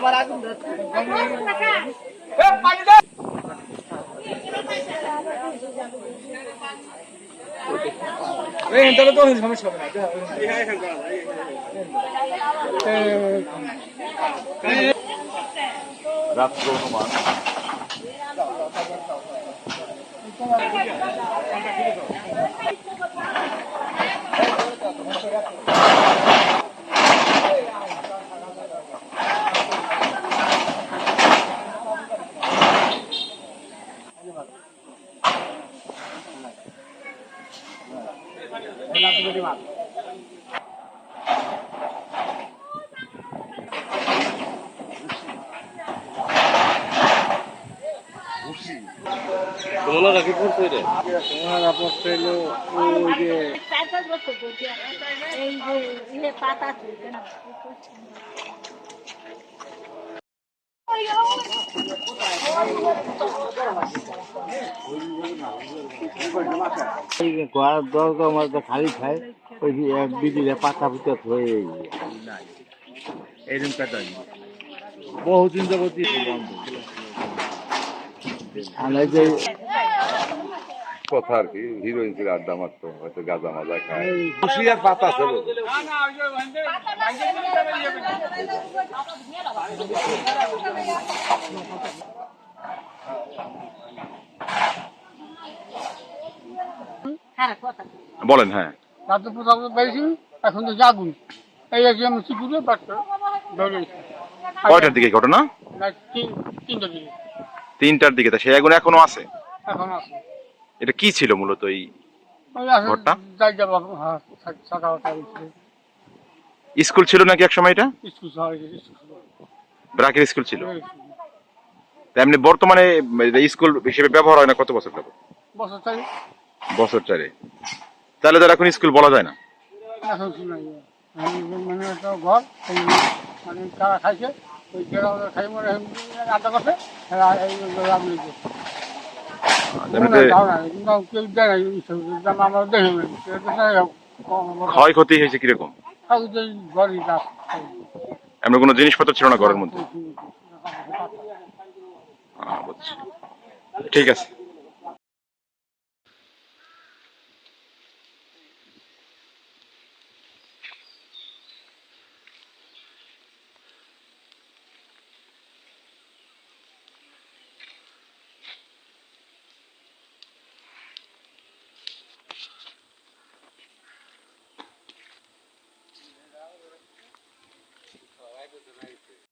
আমার আগুন তাহলে তো সমস্যা হবে তোমরা রাখি পড়ছে রে চার পাঁচ বছর ধরে এই যে ইয়ে পাতা তুলছে না ঘর দরকার আমার তো খালি খায় ওই বিদিলে পাতা পুতা হয়ে এরকম কাটা বহু চিন্তা করছি বন্ধ। আমরা যে কথা আর কি হিরোইন ছিল আড্ডা মারতো হয়তো গাঁজা মাজা খায়। খুশি আর পাতা ছিল কথা বলেন হ্যাঁ। প্রথম পেয়েছি এখন তো জাগুন। এই আমি সিকিউরে কয়টার দিকে ঘটনা? না দিকে। তিনটার দিকে তা সেই আগুন এখনও আছে? এখন আছে। এটা কি ছিল মূলত এই হ্যাঁ স্কুল ছিল নাকি এক সময় এটা? স্কুল স্কুল ব্রাকের স্কুল ছিল? তা এমনি বর্তমানে স্কুল হিসেবে ব্যবহার হয় না কত বছর যাব বছর চাই বছর চারে। তাহলে তো আর এখন স্কুল বলা যায় না। এখন শুনে মানে একটা ঘর মানে তারা খাইছে ওই খাই মানে আড্ডা করছে আমরা ক্ষয়ক্ষতি হয়েছে কীরকম? এমন কোনো জিনিসপত্র ছিল না ঘরের মধ্যে? ঠিক আছে।